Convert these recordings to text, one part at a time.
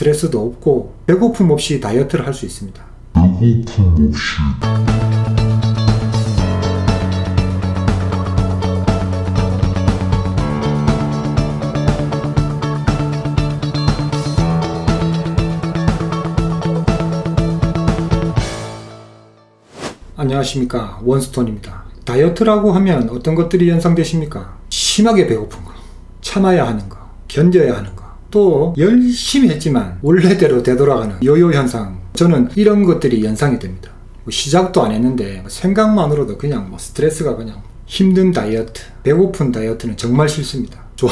스트레스도 없고 배고픔 없이 다이어트를 할 수 있습니다. 배고픔 없이 안녕하십니까 원스톤입니다. 다이어트라고 하면 어떤 것들이 연상되십니까? 심하게 배고픈 거, 참아야 하는 거, 견뎌야 하는 거, 또 열심히 했지만 원래대로 되돌아가는 요요 현상. 저는 이런 것들이 연상이 됩니다. 뭐 시작도 안 했는데 생각만으로도 그냥 뭐 스트레스가 그냥 힘든 다이어트, 배고픈 다이어트는 정말 싫습니다. 좋아,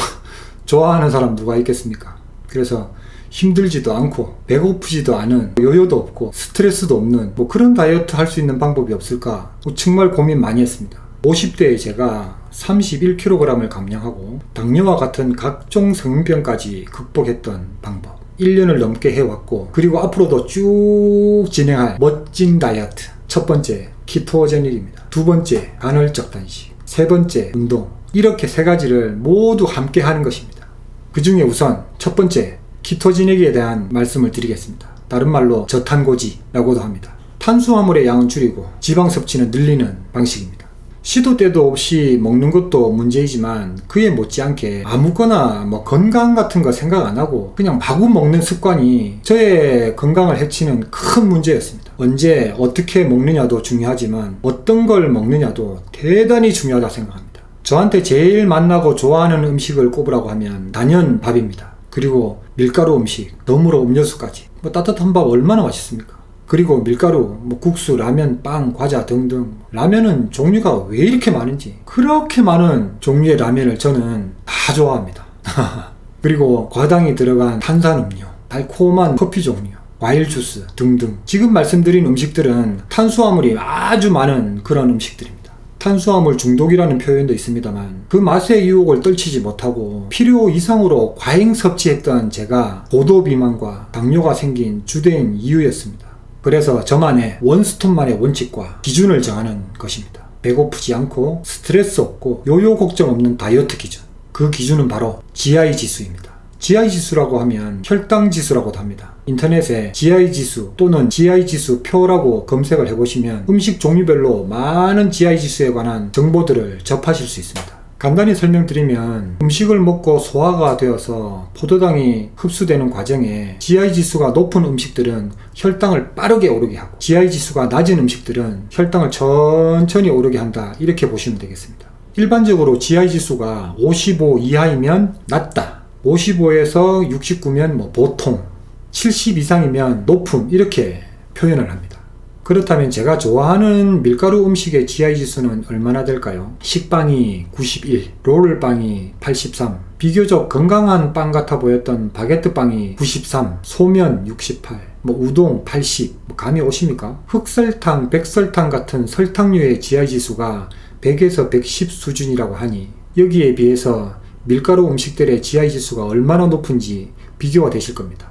좋아하는 사람 누가 있겠습니까? 그래서 힘들지도 않고 배고프지도 않은 요요도 없고 스트레스도 없는 뭐 그런 다이어트 할 수 있는 방법이 없을까 뭐 정말 고민 많이 했습니다 50대에 제가 31kg을 감량하고 당뇨와 같은 각종 성병까지 극복했던 방법 1년을 넘게 해왔고 그리고 앞으로도 쭉 진행할 멋진 다이어트 첫 번째 키토제닉입니다 두 번째 간헐적 단식 세 번째 운동 이렇게 세 가지를 모두 함께 하는 것입니다 그 중에 우선 첫 번째 키토지닉에 대한 말씀을 드리겠습니다. 다른 말로 저탄고지라고도 합니다. 탄수화물의 양은 줄이고 지방 섭취는 늘리는 방식입니다. 시도 때도 없이 먹는 것도 문제이지만 그에 못지않게 아무거나 뭐 건강 같은 거 생각 안 하고 그냥 마구 먹는 습관이 저의 건강을 해치는 큰 문제였습니다. 언제 어떻게 먹느냐도 중요하지만 어떤 걸 먹느냐도 대단히 중요하다 생각합니다. 저한테 제일 맛나고 좋아하는 음식을 꼽으라고 하면 단연 밥입니다. 그리고 밀가루 음식, 너무로 음료수까지. 뭐 따뜻한 밥 얼마나 맛있습니까? 그리고 밀가루, 뭐 국수, 라면, 빵, 과자 등등. 라면은 종류가 왜 이렇게 많은지. 그렇게 많은 종류의 라면을 저는 다 좋아합니다. 그리고 과당이 들어간 탄산음료, 달콤한 커피 종류. 과일 주스 등등. 지금 말씀드린 음식들은 탄수화물이 아주 많은 그런 음식들입니다. 탄수화물 중독이라는 표현도 있습니다만 그 맛의 유혹을 떨치지 못하고 필요 이상으로 과잉 섭취했던 제가 고도 비만과 당뇨가 생긴 주된 이유였습니다. 그래서 저만의 원스톤만의 원칙과 기준을 정하는 것입니다. 배고프지 않고 스트레스 없고 요요 걱정 없는 다이어트 기준. 그 기준은 바로 GI 지수입니다. GI 지수라고 하면 혈당 지수라고도 합니다. 인터넷에 GI 지수 또는 GI 지수 표라고 검색을 해보시면 음식 종류별로 많은 GI 지수에 관한 정보들을 접하실 수 있습니다. 간단히 설명드리면 음식을 먹고 소화가 되어서 포도당이 흡수되는 과정에 GI 지수가 높은 음식들은 혈당을 빠르게 오르게 하고 GI 지수가 낮은 음식들은 혈당을 천천히 오르게 한다 이렇게 보시면 되겠습니다. 일반적으로 GI 지수가 55 이하이면 낮다 55에서 69면 뭐 보통, 70 이상이면 높음 이렇게 표현을 합니다. 그렇다면 제가 좋아하는 밀가루 음식의 GI 지수는 얼마나 될까요? 식빵이 91, 롤빵이 83, 비교적 건강한 빵 같아 보였던 바게트 빵이 93, 소면 68, 뭐 우동 80, 뭐 감이 오십니까? 흑설탕, 백설탕 같은 설탕류의 GI 지수가 100에서 110 수준이라고 하니 여기에 비해서 밀가루 음식들의 GI 지수가 얼마나 높은지 비교가 되실 겁니다.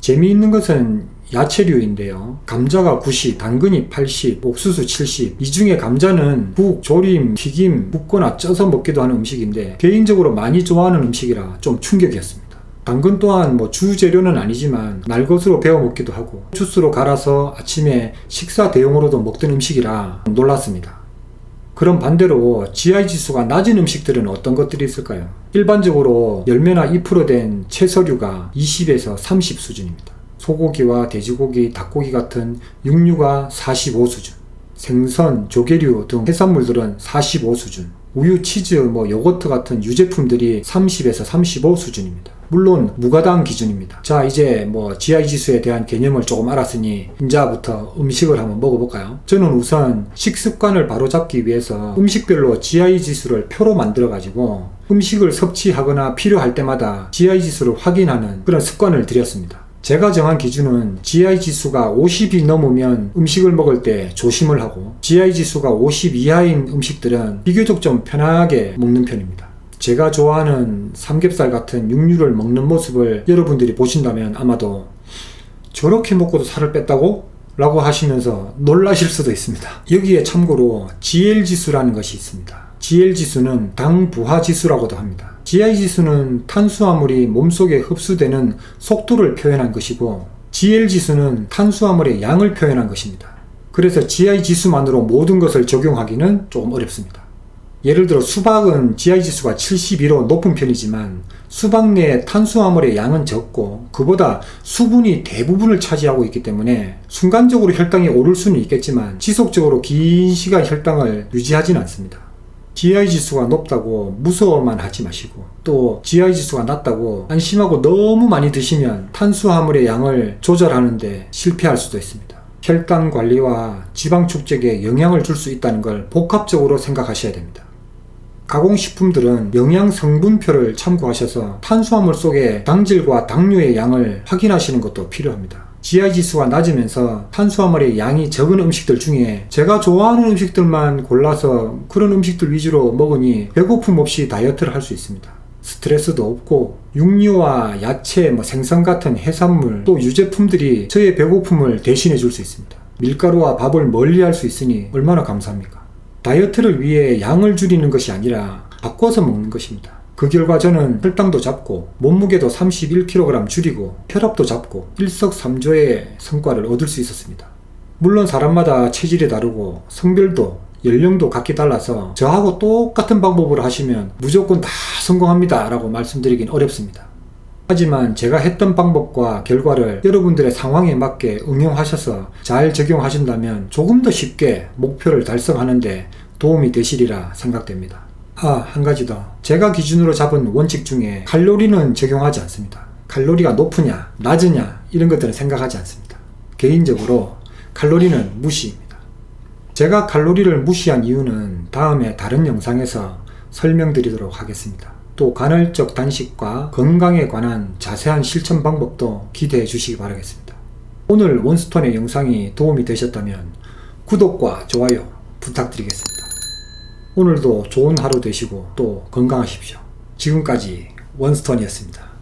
재미있는 것은 야채류인데요. 감자가 90, 당근이 80, 옥수수 70. 이 중에 감자는 국, 조림, 튀김, 굽거나 쪄서 먹기도 하는 음식인데 개인적으로 많이 좋아하는 음식이라 좀 충격이었습니다. 당근 또한 뭐 주재료는 아니지만 날것으로 베어 먹기도 하고 주스로 갈아서 아침에 식사 대용으로도 먹던 음식이라 놀랐습니다. 그럼 반대로 GI 지수가 낮은 음식들은 어떤 것들이 있을까요? 일반적으로 열매나 잎으로 된 채소류가 20에서 30 수준입니다. 소고기와 돼지고기, 닭고기 같은 육류가 45 수준. 생선, 조개류 등 해산물들은 45 수준. 우유, 치즈, 뭐 요거트 같은 유제품들이 30에서 35 수준입니다. 물론 무가당 기준입니다. 자, 이제 뭐 GI 지수에 대한 개념을 조금 알았으니 인자부터 음식을 한번 먹어볼까요? 저는 우선 식습관을 바로잡기 위해서 음식별로 GI 지수를 표로 만들어 가지고 음식을 섭취하거나 필요할 때마다 GI 지수를 확인하는 그런 습관을 들였습니다. 제가 정한 기준은 GI 지수가 50이 넘으면 음식을 먹을 때 조심을 하고 GI 지수가 50 이하인 음식들은 비교적 좀 편하게 먹는 편입니다. 제가 좋아하는 삼겹살 같은 육류를 먹는 모습을 여러분들이 보신다면 아마도 저렇게 먹고도 살을 뺐다고? 라고 하시면서 놀라실 수도 있습니다. 여기에 참고로 GL 지수라는 것이 있습니다. GL 지수는 당 부하 지수라고도 합니다. GI 지수는 탄수화물이 몸속에 흡수되는 속도를 표현한 것이고 GL 지수는 탄수화물의 양을 표현한 것입니다. 그래서 GI 지수만으로 모든 것을 적용하기는 조금 어렵습니다. 예를 들어 수박은 GI 지수가 72로 높은 편이지만 수박 내에 탄수화물의 양은 적고 그보다 수분이 대부분을 차지하고 있기 때문에 순간적으로 혈당이 오를 수는 있겠지만 지속적으로 긴 시간 혈당을 유지하지는 않습니다. GI 지수가 높다고 무서워만 하지 마시고 또 GI 지수가 낮다고 안심하고 너무 많이 드시면 탄수화물의 양을 조절하는데 실패할 수도 있습니다. 혈당 관리와 지방 축적에 영향을 줄 수 있다는 걸 복합적으로 생각하셔야 됩니다. 가공식품들은 영양 성분표를 참고하셔서 탄수화물 속의 당질과 당류의 양을 확인하시는 것도 필요합니다. GI 지수가 낮으면서 탄수화물의 양이 적은 음식들 중에 제가 좋아하는 음식들만 골라서 그런 음식들 위주로 먹으니 배고픔 없이 다이어트를 할 수 있습니다. 스트레스도 없고 육류와 야채, 뭐 생선 같은 해산물 또 유제품들이 저의 배고픔을 대신해 줄 수 있습니다. 밀가루와 밥을 멀리 할 수 있으니 얼마나 감사합니까? 다이어트를 위해 양을 줄이는 것이 아니라 바꿔서 먹는 것입니다. 그 결과 저는 혈당도 잡고 몸무게도 31kg 줄이고 혈압도 잡고 일석삼조의 성과를 얻을 수 있었습니다. 물론 사람마다 체질이 다르고 성별도 연령도 각기 달라서 저하고 똑같은 방법으로 하시면 무조건 다 성공합니다 라고 말씀드리긴 어렵습니다. 하지만 제가 했던 방법과 결과를 여러분들의 상황에 맞게 응용하셔서 잘 적용하신다면 조금 더 쉽게 목표를 달성하는데 도움이 되시리라 생각됩니다. 아, 한 가지 더. 제가 기준으로 잡은 원칙 중에 칼로리는 적용하지 않습니다. 칼로리가 높으냐, 낮으냐, 이런 것들은 생각하지 않습니다. 개인적으로 칼로리는 무시입니다. 제가 칼로리를 무시한 이유는 다음에 다른 영상에서 설명드리도록 하겠습니다. 또 간헐적 단식과 건강에 관한 자세한 실천 방법도 기대해 주시기 바라겠습니다. 오늘 원스톤의 영상이 도움이 되셨다면 구독과 좋아요 부탁드리겠습니다. 오늘도 좋은 하루 되시고 또 건강하십시오. 지금까지 원스톤이었습니다.